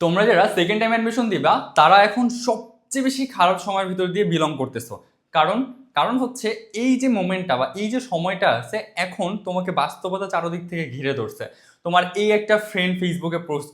তোমরা যারা second time admission দিবা, তারা এখন সবচেয়ে বেশি খারাপ সময়ের ভিতর দিয়ে বিলং করতেছ। কারণ কারণ হচ্ছে এই যে মোমেন্টটা বা এই যে সময়টা আছে এখন তোমাকে বাস্তবতা চারদিক থেকে ঘিরে ধরছে। তোমার এই একটা ফ্রেন্ড ফেসবুকে পোস্ট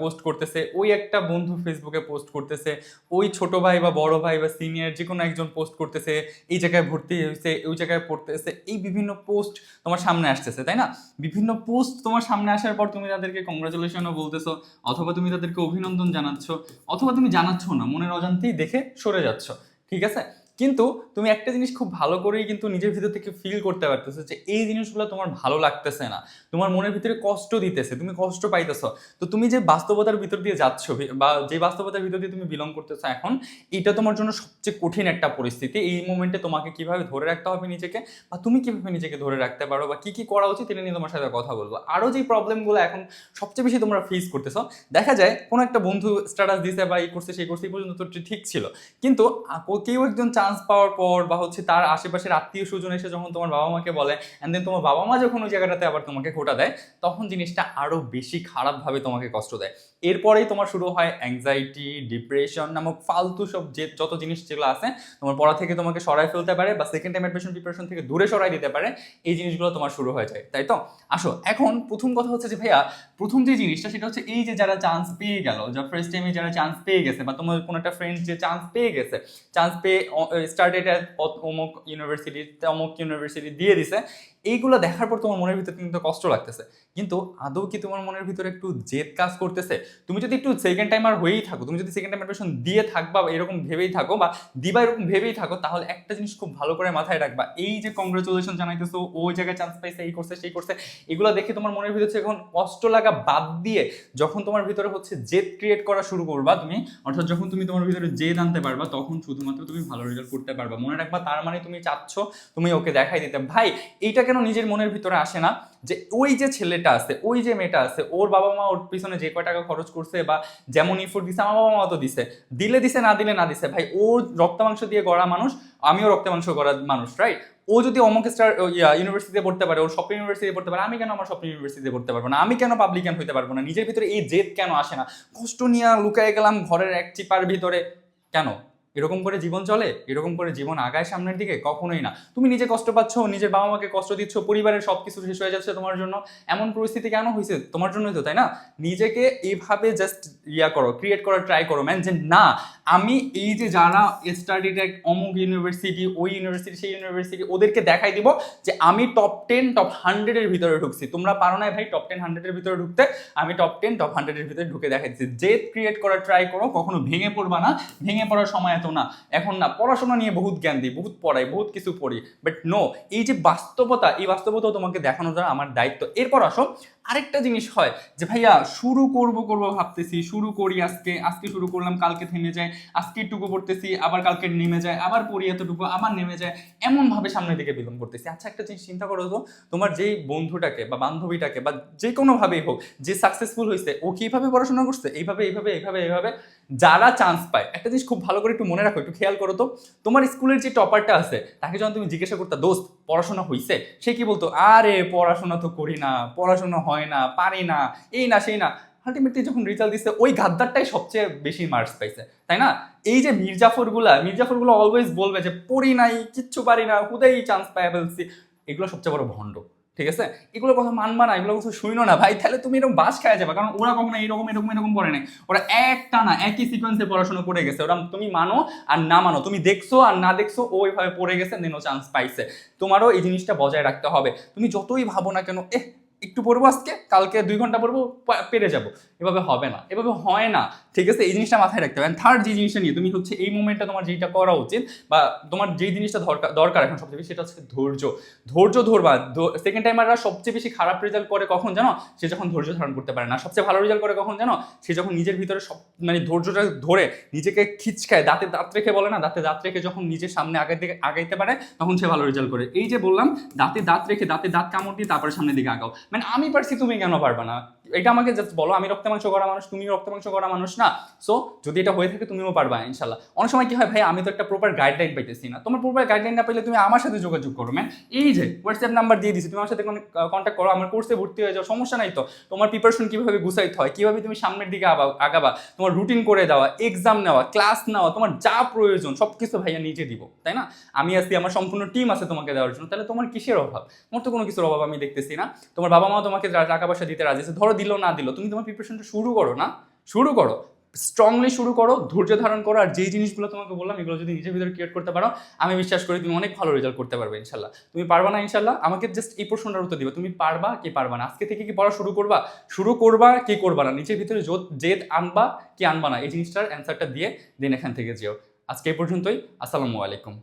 পোস্ট করতেছে, ওই একটা বন্ধু ফেসবুকে পোস্ট করতেছে, ওই ছোট ভাই বা বড় ভাই বা সিনিয়র যে কোনো একজন পোস্ট করতেছে, এই জায়গায় ভর্তি হয়েছে, ওই জায়গায় পড়তেছে, এই বিভিন্ন পোস্ট তোমার সামনে আসতেছে, তাই না? বিভিন্ন পোস্ট তোমার সামনে আসার পর তুমি তাদেরকে কংগ্রাচুলেশনও বলতেছো, অথবা তুমি তাদেরকে অভিনন্দন জানাচ্ছ, অথবা তুমি জানাচ্ছ না, মনের অজান্তেই দেখে সরে যাচ্ছ, ঠিক আছে? কিন্তু তুমি একটা জিনিস খুব ভালো করেই কিন্তু নিজের ভিতর থেকে ফিল করতে পারতেছো যে এই জিনিসগুলো তোমার ভালো লাগতেছে না। তোমার মনের ভিতরে কষ্ট দিতেছে, তুমি কষ্ট পাইতেছো। তো তুমি যে বাস্তবতার ভিতর দিয়ে যাচ্ছ বা যে বাস্তবতার ভিতর দিয়ে তুমি বিলং করতেছো এখন, এটা তোমার জন্য সবচেয়ে কঠিন একটা পরিস্থিতি। এই মোমেন্টে তোমাকে কীভাবে ধরে রাখতে হবে নিজেকে, বা তুমি কীভাবে নিজেকে ধরে রাখতে পারো, বা কি কি করা উচিত, এটা নিয়ে তোমার সাথে কথা বলব। আরও যে প্রবলেমগুলো এখন সবচেয়ে বেশি তোমরা ফেস করতেছো, দেখা যায় কোনো একটা বন্ধু স্ট্যাটাস দিছে বা এই করছে, সেই করছে, এই পর্যন্ত তো ঠিক ছিল। কিন্তু কেউ একজন চান্স পাওয়ার পর বা হচ্ছে তার আশেপাশের আত্মীয় স্বজন এসে যখন তোমার বাবা মাকে বলে অ্যান্ড দেন তোমার বাবা মা যখন ওই জায়গাটাতে আবার তোমাকে খোটা দেয়, তখন জিনিসটা আরও বেশি খারাপভাবে তোমাকে কষ্ট দেয়। এরপরেই তোমার শুরু হয় অ্যাংজাইটি ডিপ্রেশন নামক ফালতু সব যে যত জিনিস যেগুলো আছে, তোমার পড়া থেকে তোমাকে সরাই ফেলতে পারে বা সেকেন্ড টাইম অ্যাডমিশন প্রিপারেশন থেকে দূরে সরাই দিতে পারে, এই জিনিসগুলো তোমার শুরু হয়ে যায়, তাই তো? আসো, এখন প্রথম কথা হচ্ছে যে ভাইয়া, প্রথম যে জিনিসটা সেটা হচ্ছে এই যে যারা চান্স পেয়ে গেল যা ফার্স্ট টাইমে যারা চান্স পেয়ে গেছে বা তোমার কোনো একটা ফ্রেন্ড যে চান্স পেয়ে গেছে চান্স পেয়ে স্টার্টেড অমুক ইউনিভার্সিটি অমুক ইউনিভার্সিটি দিয়ে দিছে। এইগুলো দেখার পর তোমার মনের ভিতরে কিন্তু কষ্ট লাগতেছে। কিন্তু আদৌ কি তোমার মনের ভিতরে একটু জেদ কাজ করতেছে? তুমি যদি একটু সেকেন্ড টাইমার হয়েই থাকো, তুমি যদি সেকেন্ড টাইম অ্যাডমিশন দিয়ে থাকবা এরকম ভেবেই থাকো, বা দিবা এরকম ভেবেই থাকো, তাহলে একটা জিনিস খুব ভালো করে মাথায় রাখবা। এই যে কংগ্রেচুলেশন জানাইতেছো ওই জায়গায় চান্স পাইছে, এই করছে, সেই করছে, এগুলো দেখে তোমার মনের ভিতরে এখন কষ্ট লাগা বাদ দিয়ে যখন তোমার ভিতরে হচ্ছে জেদ ক্রিয়েট করা শুরু করবা তুমি, অর্থাৎ যখন তুমি তোমার ভিতরে জেদ আনতে পারবা, তখন শুধুমাত্র তুমি ভালো রেজাল্ট করতে পারবা। মনে রাখবা, তার মানে তুমি চাচ্ছ তুমি ওকে দেখাই দিতে। ভাই, এইটা কেন নিজের মনের ভিতরে আসে না? যে ওই যে ছেলেটা আছে, ওই যে মেয়েটা আছে, ওর বাবা মা ওর পিছনে যে কয় টাকা খরচ করছে বা যেমন ইফোর্ট দিছে, আমার বাবা মা তো দিছে। দিলে দিছে, না দিলে না দিছে। ভাই, ও রক্ত মাংস দিয়ে গড়া মানুষ, আমিও রক্ত মাংস গড়া মানুষ রাইট ও যদি অমুক স্টার ইউনিভার্সিটিতে পড়তে পারে ওর স্বপ্ন ইউনিভার্সিটিতে পড়তে পারে, আমি কেন আমার স্বপ্ন ইউনিভার্সিটিতে পড়তে পারব না? আমি কেন পাবলিকান হইতে পারব না? নিজের ভিতরে এই জেদ কেন আসে না? কষ্ট নিয়ে লুকায় গেলাম ঘরের এক চিপার ভিতরে। কেন? এরকম করে জীবন চলে, এরকম করে জীবন আগায় সামনের দিকে কখনোই না। তুমি নিজে কষ্ট পাচ্ছ, নিজের বাবা মাকে কষ্ট দিচ্ছ, পরিবারের সব কিছু শেষ হয়ে যাচ্ছে তোমার জন্য। এমন পরিস্থিতি কেন হয়েছে? তোমার জন্যই তো, তাই না? নিজেকে এইভাবে জাস্ট ইয়া করো ক্রিয়েট করার ট্রাই করো ম্যান যে না, আমি এই যে যারা স্টাডিড অমুক ইউনিভার্সিটি ওই ইউনিভার্সিটি সেই ইউনিভার্সিটি ওদেরকে দেখাই দিব যে আমি টপ টেন টপ হান্ড্রেডের ভিতরে ঢুকছি। তোমরা পারো না ভাই টপ টেন হান্ড্রেডের ভিতরে ঢুকতে, আমি টপ টেন টপ হান্ড্রেডের ভিতরে ঢুকে দেখাই দিচ্ছি জেদ ক্রিয়েট করার ট্রাই করো, কখনো ভেঙে পড়বা না। ভেঙে পড়ার সময় এত না। এখন না, পড়াশোনা নিয়ে বহুত জ্ঞান দিই, বহুত পড়াই, বহুত কিছু পড়ি। বাট নো এই যে বাস্তবতা, এই বাস্তবতাও তোমাকে দেখানো দেখানোটা আমার দায়িত্ব। এরপর আসো আরেকটা জিনিস হয় যে, ভাইয়া, শুরু করব করব ভাবতেছি, শুরু করি আজকে আজকে শুরু করলাম, কালকে থেমে যায়, আজকে একটুকু পড়তেছি, আবার কালকে নেমে যায়, আবার পড়ি এতটুকু, আবার নেমে যায় এমন ভাবে সামনের দিকে বিলম্ব করতেছি আচ্ছা একটা জিনিস চিন্তা করো তো, তোমার যেই বন্ধুটাকে বা বান্ধবীটাকে বা যে কোনোভাবেই হোক, যে সাকসেসফুল হয়েছে ও কীভাবে পড়াশোনা করছে? এইভাবে এইভাবে এইভাবে এইভাবে যারা চান্স পায়, একটা জিনিস খুব ভালো করে একটু মনে রাখো, একটু খেয়াল করো তো, তোমার স্কুলের যে টপারটা আছে, তাকে যখন তুমি জিজ্ঞাসা করতে, দোস্ত পড়াশোনা হইছে, সে কি বলতো, আরে, পড়াশোনা তো করি না, পড়াশোনা হয় না, পারি না, এই না, সেই না। আলটিমেটলি যখন রেজাল্ট দিচ্ছে ওই গাদ্দারটাই সবচেয়ে বেশি মার্কস পাইছে, তাই না? এই যে মির্জাফরগুলা, মির্জাফরগুলো অলওয়েজ বলবে যে, পড়ি নাই, কিচ্ছু পারি না কোথায় চান্স পাই ফেলছি। এগুলো সবচেয়ে বড় ভণ্ড। ঠিক আছে? এগুলো কথা মানবা না এগুলো কথা শুনো না। ভাই, তাহলে তুমি এরকম বাস খাওয়া যাবে, কারণ ওরা কখনো এরকম এরকম এরকম করে নাই। ওরা একটা না, একই সিকোয়েন্সে পড়াশোনা করে গেছে। ওরা তুমি মানো আর না মানো। তুমি দেখছ আর না দেখছ, ও ওইভাবে পড়ে গেছে দেন ও চান্স পাইছে। তোমারও এই জিনিসটা বজায় রাখতে হবে। তুমি যতই ভাবো না কেন, এহ একটু পড়ব আজকে, কালকে দুই ঘণ্টা পড়ব পেরে যাব। এভাবে হবে না, এভাবে হয় না। ঠিক আছে? এই জিনিসটা মাথায় রাখতে হবে। থার্ড যে জিনিসটা নিয়ে, তুমি হচ্ছে এই মুমেন্টটা তোমার যেটা করা উচিত, বা তোমার যেই জিনিসটা দরকার দরকার এখন সবচেয়ে বেশি, সেটা হচ্ছে ধৈর্য। ধৈর্য ধরবা। সেকেন্ড টাইমাররা সবচেয়ে বেশি খারাপ রেজাল্ট করে কখন জানো? সে যখন ধৈর্য ধারণ করতে পারে না। সবচেয়ে ভালো রেজাল্ট করে কখন জানো? সে যখন নিজের ভিতরে সব মানে ধৈর্যটা ধরে নিজেকে খিচকায়, দাঁতে দাঁত রেখে বলে না? দাঁতে দাঁত রেখে যখন নিজের সামনে আগে দিকে আগাইতে পারে, তখন সে ভালো রেজাল্ট করে। এই যে বললাম, দাঁতে দাঁত রেখে দাঁতে দাঁত কামড় দিয়ে তারপরে সামনের দিকে আগাও। মানে আমি পারছি তুমি কেন পারবা না? এটা আমাকে জাস্ট বলো, আমি রক্ত মাংস করা মানুষ তুমি রক্ত মাংস করা মানুষ না। সো যদি এটা হয়ে থাকে তুমিও পারবা, ইনশাল্লাহ। অনেক সময় কি হয়, ভাই, আমি তো একটা প্রপার গাইডলাইন পাইতেছি না। তোমার প্রপার গাইডলাইন না পেলে তুমি আমার সাথে যোগাযোগ করো ম্যাম এই যে হোয়াটসঅ্যাপ নাম্বার দিয়ে দিছি, তুমি আমার সাথে কন্ট্যাক্ট করো, আমার কোর্সে ভর্তি হয়ে যাও, সমস্যা নাই তো। তোমার প্রিপারেশন কীভাবে গুছাইতে হয়, কীভাবে তুমি সামনের দিকে আগাবা, তোমার রুটিন করে দেওয়া এক্সাম নেওয়া ক্লাস নেওয়া, তোমার যা প্রয়োজন সব কিছু ভাইয়া নিজে দিব, তাই না? আমি আছি, আমার সম্পূর্ণ টিম আছে তোমাকে দেওয়ার জন্য, তাহলে তোমার কিসের অভাব? তোমার তো কোনো কিছুর অভাব আমি দেখতেছি না। তোমার বাবা মা তোমাকে টাকা পয়সা দিতে রাজি আছে। ধরো দিল, না দিল, তুমি তোমার প্রিপারেশনটা শুরু করো না, শুরু করো। স্ট্রংলি শুরু করো, ধৈর্য ধারণ করো, আর যেই জিনিসগুলো তোমাকে বললাম, এগুলো যদি নিজের ভিতরে ক্রিয়েট করতে পারো, আমি বিশ্বাস করি তুমি অনেক ভালো রেজাল্ট করতে পারবে, ইনশাল্লাহ। তুমি পারবা না, ইনশাল্লাহ, আমাকে জাস্ট এই প্রশ্নটার উত্তর দিবে। তুমি পারবা কি পারবা না? আজকে থেকে কি পড়া শুরু করবা? শুরু করবা কি করবা না? নিজের ভিতরে জেদ আনবা কি আনবা না? এই জিনিসটার অ্যান্সারটা দিয়ে দিন এখান থেকে যেও। আজকে এই পর্যন্তই, আসসালামু আলাইকুম।